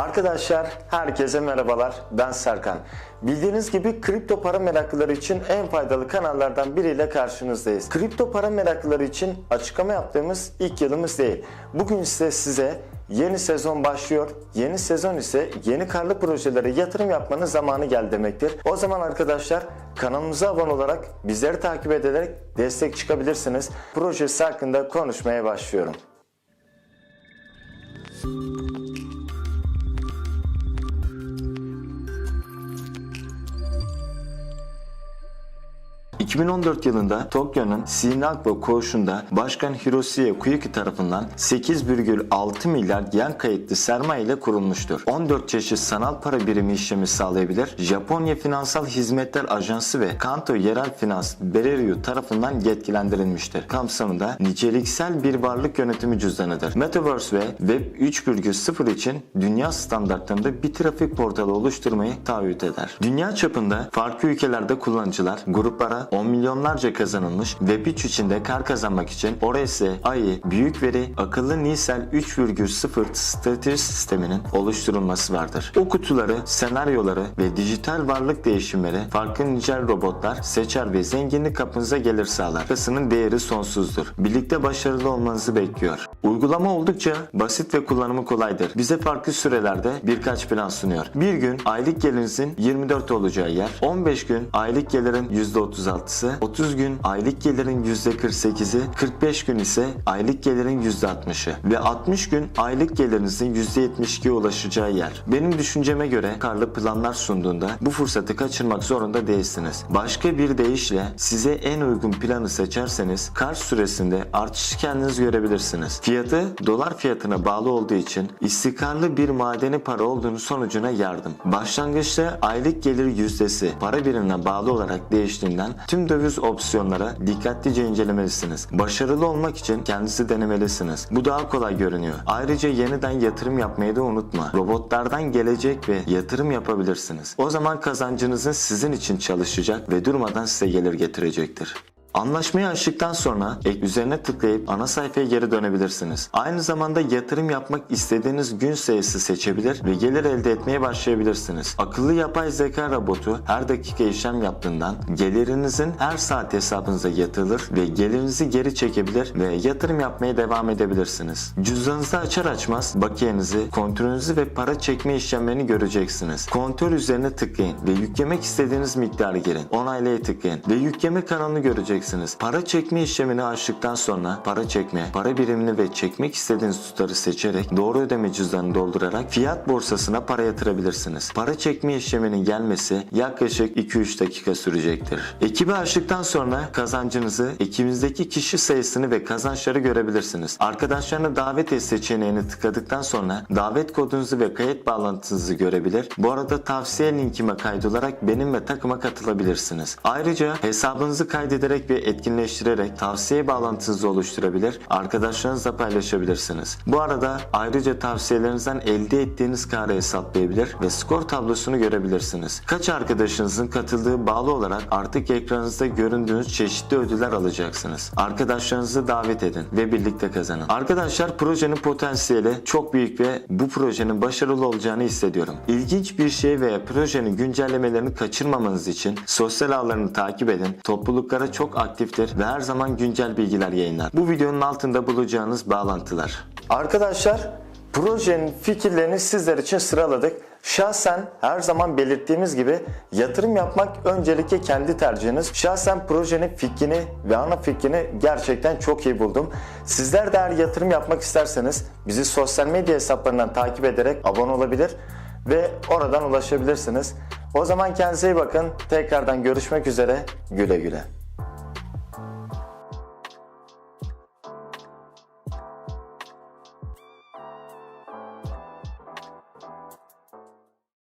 Arkadaşlar herkese merhabalar ben Serkan. Bildiğiniz gibi kripto para meraklıları için en faydalı kanallardan biriyle karşınızdayız. Kripto para meraklıları için açıklama yaptığımız ilk yılımız değil. Bugün ise size yeni sezon başlıyor. Yeni sezon ise yeni karlı projelere yatırım yapmanın zamanı geldi demektir. O zaman arkadaşlar kanalımıza abone olarak bizleri takip ederek destek çıkabilirsiniz. Projesi hakkında konuşmaya başlıyorum. ...2014 yılında Tokyo'nun Shinagwa koğuşunda Başkan Hiroshi Kuyuki tarafından 8,6 milyar yen kayıtlı sermaye ile kurulmuştur. 14 çeşit sanal para birimi işlemi sağlayabilir. Japonya Finansal Hizmetler Ajansı ve Kanto Yerel Finans Bereryu tarafından yetkilendirilmiştir. Kapsamında niceliksel bir varlık yönetimi cüzdanıdır. Metaverse ve Web 3.0 için dünya standartlarında bir trafik portalı oluşturmayı taahhüt eder. Dünya çapında farklı ülkelerde kullanıcılar gruplara 10 milyonlarca kazanılmış Web 3 içinde kar kazanmak için ORS, AI, büyük veri, akıllı Nisel 3.0 strateji sisteminin oluşturulması vardır. O kutuları, senaryoları ve dijital varlık değişimleri farklı nicel robotlar seçer ve zenginlik kapınıza gelir sağlar. Kasının değeri sonsuzdur. Birlikte başarılı olmanızı bekliyor. Uygulama oldukça basit ve kullanımı kolaydır. Bize farklı sürelerde birkaç plan sunuyor. Bir gün aylık gelirinizin 24 olacağı yer, 15 gün aylık gelirin %36'sı, 30 gün aylık gelirin %48'i, 45 gün ise aylık gelirin %60'ı ve 60 gün aylık gelirinizin %72'ye ulaşacağı yer. Benim düşünceme göre karlı planlar sunduğunda bu fırsatı kaçırmak zorunda değilsiniz. Başka bir deyişle size en uygun planı seçerseniz kar süresinde artışı kendiniz görebilirsiniz. Fiyatı dolar fiyatına bağlı olduğu için istikrarlı bir madeni para olduğunu sonucuna yardım. Başlangıçta aylık gelir yüzdesi para birimine bağlı olarak değiştiğinden tüm döviz opsiyonlara dikkatlice incelemelisiniz. Başarılı olmak için kendisi denemelisiniz. Bu daha kolay görünüyor. Ayrıca yeniden yatırım yapmayı da unutma. Robotlardan gelecek ve yatırım yapabilirsiniz. O zaman kazancınızın sizin için çalışacak ve durmadan size gelir getirecektir. Anlaşmayı açtıktan sonra ek üzerine tıklayıp ana sayfaya geri dönebilirsiniz. Aynı zamanda yatırım yapmak istediğiniz gün sayısı seçebilir ve gelir elde etmeye başlayabilirsiniz. Akıllı yapay zeka robotu her dakika işlem yaptığından gelirinizin her saat hesabınıza yatırılır ve gelirinizi geri çekebilir ve yatırım yapmaya devam edebilirsiniz. Cüzdanınızı açar açmaz bakiyenizi, kontrolünüzü ve para çekme işlemlerini göreceksiniz. Kontrol üzerine tıklayın ve yüklemek istediğiniz miktarı girin. Onaylaya tıklayın ve yükleme kanalını göreceksiniz. Para çekme işlemini açtıktan sonra para çekme, para birimini ve çekmek istediğiniz tutarı seçerek doğru ödeme cüzdanını doldurarak fiyat borsasına para yatırabilirsiniz. Para çekme işleminin gelmesi yaklaşık 2-3 dakika sürecektir. Ekibi açtıktan sonra kazancınızı, ekibinizdeki kişi sayısını ve kazançları görebilirsiniz. Arkadaşlarına davet et seçeneğini tıkladıktan sonra davet kodunuzu ve kayıt bağlantınızı görebilir. Bu arada tavsiye linkime kaydolarak benim ve takıma katılabilirsiniz. Ayrıca hesabınızı kaydederek ve etkinleştirerek tavsiye bağlantınızı oluşturabilir, arkadaşlarınızla paylaşabilirsiniz. Bu arada ayrıca tavsiyelerinizden elde ettiğiniz karı hesaplayabilir ve skor tablosunu görebilirsiniz. Kaç arkadaşınızın katıldığı bağlı olarak artık ekranınızda göründüğünüz çeşitli ödüller alacaksınız. Arkadaşlarınızı davet edin ve birlikte kazanın. Arkadaşlar projenin potansiyeli çok büyük ve bu projenin başarılı olacağını hissediyorum. İlginç bir şey veya projenin güncellemelerini kaçırmamanız için sosyal ağlarını takip edin. Topluluklara çok aktiftir ve her zaman güncel bilgiler yayınlar. Bu videonun altında bulacağınız bağlantılar. Arkadaşlar projenin fikirlerini sizler için sıraladık. Şahsen her zaman belirttiğimiz gibi yatırım yapmak öncelikle kendi tercihiniz. Şahsen projenin fikrini ve ana fikrini gerçekten çok iyi buldum. Sizler de eğer yatırım yapmak isterseniz bizi sosyal medya hesaplarından takip ederek abone olabilir ve oradan ulaşabilirsiniz. O zaman kendinize iyi bakın. Tekrardan görüşmek üzere. Güle güle.